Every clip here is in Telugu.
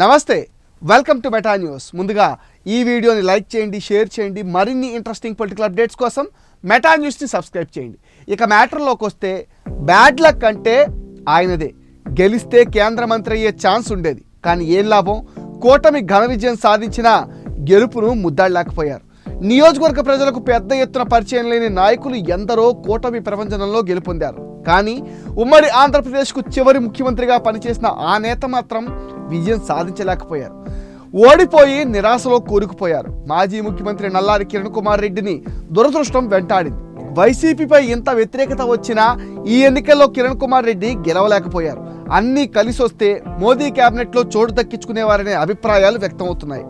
నమస్తే వెల్కమ్ టు మెటా న్యూస్ ముందుగా ఈ వీడియోని లైక్ చేయండి షేర్ చేయండి మరిన్ని ఇంట్రెస్టింగ్ పొలిటికల్ అప్డేట్స్ కోసం మెటా న్యూస్ని సబ్స్క్రైబ్ చేయండి. ఇక మ్యాటర్లోకి వస్తే బ్యాడ్ లక్ అంటే ఆయనదే. గెలిస్తే కేంద్ర మంత్రి అయ్యే ఛాన్స్ ఉండేది. కానీ ఏం లాభం? కూటమి ఘన విజయం సాధించిన గెలుపును ముద్దాడలేకపోయారు. నియోజకవర్గ ప్రజలకు పెద్ద ఎత్తున పరిచయం లేని నాయకులు ఎందరో కూటమి ప్రపంచంలో గెలుపొందారు. కానీ ఉమ్మడి ఆంధ్రప్రదేశ్కు చివరి ముఖ్యమంత్రిగా పనిచేసిన ఆ నేత మాత్రం విజయం సాధించలేకపోయారు. ఓడిపోయి నిరాశలో కూరుకుపోయారు. మాజీ ముఖ్యమంత్రి నల్లారి కిరణ్ కుమార్ రెడ్డిని దురదృష్టం వెంటాడింది. వైసీపీపై ఇంత వ్యతిరేకత వచ్చినా ఈ ఎన్నికల్లో కిరణ్ కుమార్ రెడ్డి గెలవలేకపోయారు. అన్నీ కలిసి వస్తే మోదీ క్యాబినెట్లో చోటు దక్కించుకునేవారనే అభిప్రాయాలు వ్యక్తమవుతున్నాయి.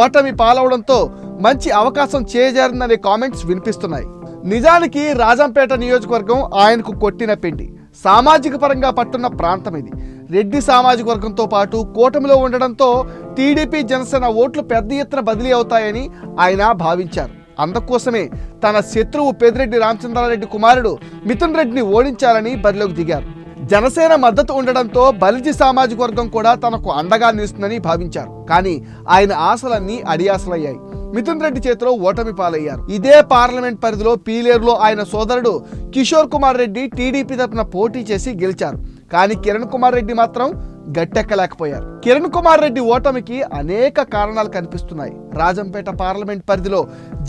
ఓటమి పాలవడంతో మంచి అవకాశం చేజారిందనే కామెంట్స్ వినిపిస్తున్నాయి. నిజానికి రాజంపేట నియోజకవర్గం ఆయనకు కొట్టిన పిండి. సామాజిక పరంగా పట్టున్న ప్రాంతం ఇది. రెడ్డి సామాజిక వర్గంతో పాటు కూటమిలో ఉండడంతో టీడీపీ జనసేన ఓట్లు పెద్ద ఎత్తున బదిలీ అవుతాయని ఆయన భావించారు. అందుకోసమే తన శత్రువు పెదిరెడ్డి రామచంద్రారెడ్డి కుమారుడు మిథున్ రెడ్డిని ఓడించాలని బరిలోకి దిగారు. జనసేన మద్దతు ఉండడంతో బలిజి సామాజిక వర్గం కూడా తనకు అండగా నిలుస్తుందని భావించారు. కానీ ఆయన ఆశలన్నీ అడియాసలయ్యాయి. మిథున్ రెడ్డి చేతిలో ఓటమి పాలయ్యారు. ఇదే పార్లమెంట్ పరిధిలో పీలేరులో ఆయన సోదరుడు కిషోర్ కుమార్ రెడ్డి టీడీపీ తరపున పోటీ చేసి గెలిచారు. కానీ కిరణ్ కుమార్ రెడ్డి మాత్రం గట్టెక్కలేకపోయారు. కిరణ్ కుమార్ రెడ్డి ఓటమికి అనేక కారణాలు కనిపిస్తున్నాయి. రాజంపేట పార్లమెంట్ పరిధిలో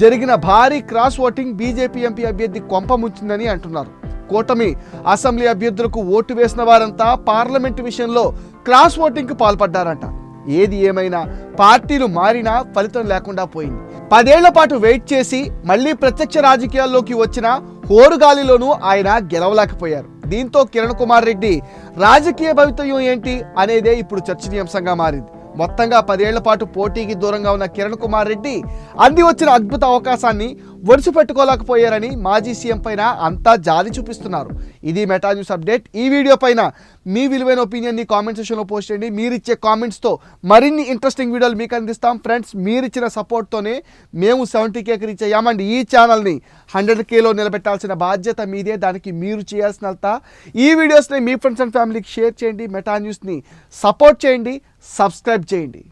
జరిగిన భారీ క్రాస్ ఓటింగ్ బీజేపీ ఎంపీ అభ్యర్థి కొంపముంచిందని అంటున్నారు. కూటమి అసెంబ్లీ అభ్యర్థులకు ఓటు వేసిన వారంతా పార్లమెంట్ విషయంలో క్రాస్ ఓటింగ్కు పాల్పడ్డారంట. ఏది ఏమైనా పార్టీలు మారినా ఫలితం లేకుండా పోయింది. పదేళ్ళ పాటు వెయిట్ చేసి మళ్ళీ ప్రత్యక్ష రాజకీయాల్లోకి వచ్చిన హోరుగాలిలోనూ ఆయన గెలవలేకపోయారు. దీంతో కిరణ్ కుమార్ రెడ్డి రాజకీయ భవితవ్యం ఏంటి అనేదే ఇప్పుడు చర్చనీయాంశంగా మారింది. మొత్తంగా పదేళ్ళ పాటు పోటీకి దూరంగా ఉన్న కిరణ్ కుమార్ రెడ్డి అంది వచ్చిన అద్భుత అవకాశాన్ని ఒడిసి పెట్టుకోలేకపోయారని మాజీ సీఎం పైన అంతా జాలి చూపిస్తున్నారు. ఇది మెటా న్యూస్ అప్డేట్. ఈ వీడియో పైన మీ విలువైన ఒపీనియన్ని కామెంట్ సెక్షన్లో పోస్ట్ చేయండి. మీరు ఇచ్చే కామెంట్స్తో మరిన్ని ఇంట్రెస్టింగ్ వీడియోలు మీకు అందిస్తాం. ఫ్రెండ్స్ మీరు ఇచ్చిన సపోర్ట్తోనే మేము సెవెంటీ కేకి రీచ్ అయ్యామండి ఈ ఛానల్ని హండ్రెడ్ కేలో నిలబెట్టాల్సిన బాధ్యత మీదే. దానికి మీరు చేయాల్సినంత ఈ వీడియోస్ని మీ ఫ్రెండ్స్ అండ్ ఫ్యామిలీకి షేర్ చేయండి. మెటా న్యూస్ని సపోర్ట్ చేయండి. సబ్స్క్రైబ్ చేయండి.